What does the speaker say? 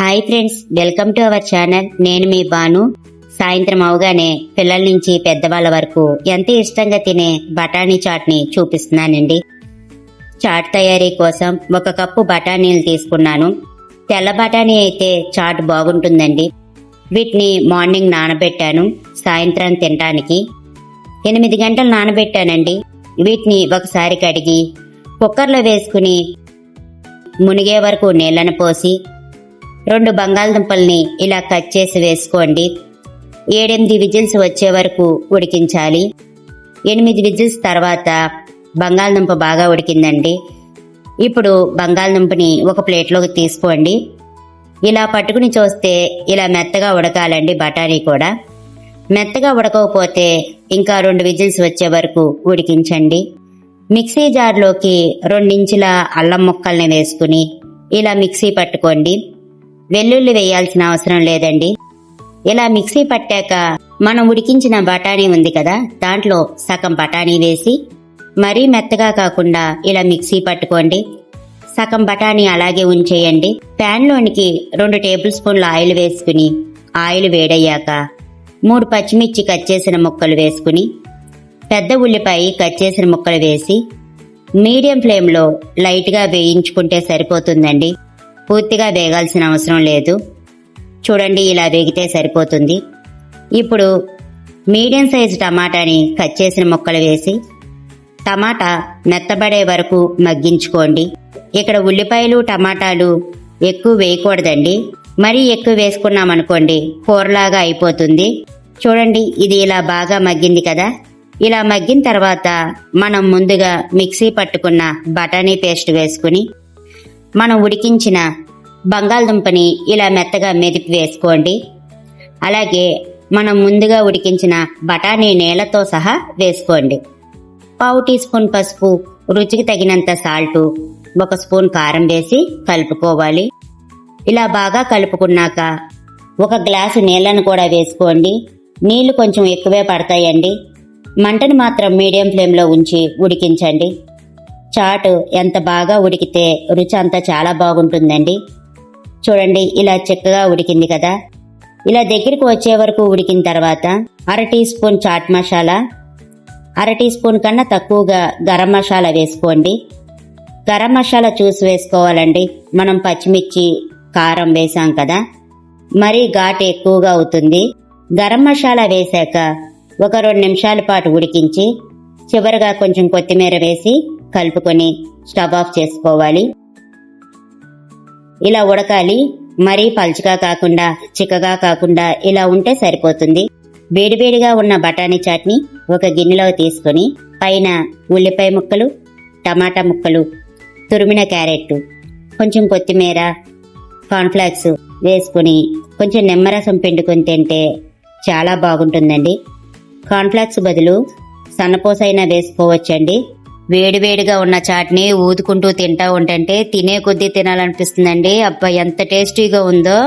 Hi friends welcome to our channel. నేను మీ బాను సాయంత్రం అవగానే పిల్లల నుంచి పెద్దవాళ్ళ వరకు ఎంత ఇష్టంగా తినే బఠానీ చాట్ని చూపిస్తున్నానండి. చాట్ తయారీ కోసం ఒక కప్పు బఠానీలు తీసుకున్నాను. తెల్ల బఠానీ అయితే చాట్ బాగుంటుందండి. వీటిని మార్నింగ్ నానబెట్టాను సాయంత్రం తినడానికి. ఎనిమిది గంటలు నానబెట్టానండి. వీటిని ఒకసారి కడిగి కుక్కర్లో వేసుకుని మునిగే వరకు నీళ్ళను పోసి రెండు బంగాళదుంపల్ని ఇలా కట్ చేసి వేసుకోండి. ఏడెనిమిది విజిల్స్ వచ్చే వరకు ఉడికించాలి. ఎనిమిది విజిల్స్ తర్వాత బంగాళదుంప బాగా ఉడికిందండి. ఇప్పుడు బంగాళదుంపని ఒక ప్లేట్లోకి తీసుకోండి. ఇలా పట్టుకుని చూస్తే ఇలా మెత్తగా ఉడకాలండి బఠానీ కూడా. మెత్తగా ఉడకకపోతే ఇంకా రెండు విజిల్స్ వచ్చే వరకు ఉడికించండి. మిక్సీ జార్లోకి రెండించుల అల్లం ముక్కల్ని వేసుకుని ఇలా మిక్సీ పట్టుకోండి. వెల్లుల్లి వేయాల్సిన అవసరం లేదండి. ఇలా మిక్సీ పట్టాక మనం ఉడికించిన బఠానీ ఉంది కదా దాంట్లో సగం బఠానీ వేసి మరీ మెత్తగా కాకుండా ఇలా మిక్సీ పట్టుకోండి. సగం బఠానీ అలాగే ఉంచేయండి. ప్యాన్లోనికి రెండు టేబుల్ స్పూన్ల ఆయిల్ వేసుకుని ఆయిల్ వేడయ్యాక మూడు పచ్చిమిర్చి కట్ చేసిన ముక్కలు వేసుకుని పెద్ద ఉల్లిపాయ కట్ చేసిన ముక్కలు వేసి మీడియం ఫ్లేమ్లో లైట్గా వేయించుకుంటే సరిపోతుందండి. పూర్తిగా వేగాల్సిన అవసరం లేదు. చూడండి ఇలా వేగితే సరిపోతుంది. ఇప్పుడు మీడియం సైజు టమాటాని కట్ చేసిన ముక్కలు వేసి టమాటా మెత్తబడే వరకు మగ్గించుకోండి. ఇక్కడ ఉల్లిపాయలు టమాటాలు ఎక్కువ వేయకూడదండి. మరీ ఎక్కువ వేసుకున్నామనుకోండి కూరలాగా అయిపోతుంది. చూడండి ఇది ఇలా బాగా మగ్గింది కదా. ఇలా మగ్గిన తర్వాత మనం ముందుగా మిక్సీ పట్టుకున్న బఠానీ పేస్ట్ వేసుకుని మనం ఉడికించిన బంగాళదుంపని ఇలా మెత్తగా మెదిపి వేసుకోండి. అలాగే మనం ముందుగా ఉడికించిన బఠానీ నేలతో సహా వేసుకోండి. పావు టీ స్పూన్ పసుపు రుచికి తగినంత సాల్టు ఒక స్పూన్ కారం వేసి కలుపుకోవాలి. ఇలా బాగా కలుపుకున్నాక ఒక గ్లాసు నీళ్ళను కూడా వేసుకోండి. నీళ్ళు కొంచెం ఎక్కువే పడతాయండి. మంటను మాత్రం మీడియం ఫ్లేమ్లో ఉంచి ఉడికించండి. చాటు ఎంత బాగా ఉడికితే రుచి అంతా చాలా బాగుంటుందండి. చూడండి ఇలా చిక్కగా ఉడికింది కదా. ఇలా దగ్గరికి వచ్చే వరకు ఉడికిన తర్వాత అర టీ స్పూన్ చాట్ మసాలా అర టీ స్పూన్ కన్నా తక్కువగా గరం మసాలా వేసుకోండి. గరం మసాలా చూసి వేసుకోవాలండి. మనం పచ్చిమిర్చి కారం వేసాం కదా. మరీ ఘాటు ఎక్కువగా అవుతుంది. గరం మసాలా వేశాక ఒక రెండు నిమిషాల పాటు ఉడికించి చివరిగా కొంచెం కొత్తిమీర వేసి కలుపుకొని స్టవ్ ఆఫ్ చేసుకోవాలి. ఇలా ఉడకాలి. మరీ పలుచగా కాకుండా చిక్కగా కాకుండా ఇలా ఉంటే సరిపోతుంది. వేడివేడిగా ఉన్న బఠానీ చాట్ని ఒక గిన్నెలో తీసుకొని పైన ఉల్లిపాయ ముక్కలు టమాటా ముక్కలు తురిమిన క్యారెట్ కొంచెం కొత్తిమీర కార్న్ఫ్లాక్స్ వేసుకుని కొంచెం నిమ్మరసం పిండుకొని తింటే చాలా బాగుంటుందండి. కార్న్ఫ్లాక్స్ బదులు సన్నపోసైనా వేసుకోవచ్చండి. వేడివేడిగా ఉన్న చాట్ని ఊదుకుంటూ తింటా ఉంటే తినే కొద్దీ తినాలనిపిస్తుందండి. అబ్బా ఎంత టేస్టీగా ఉందో.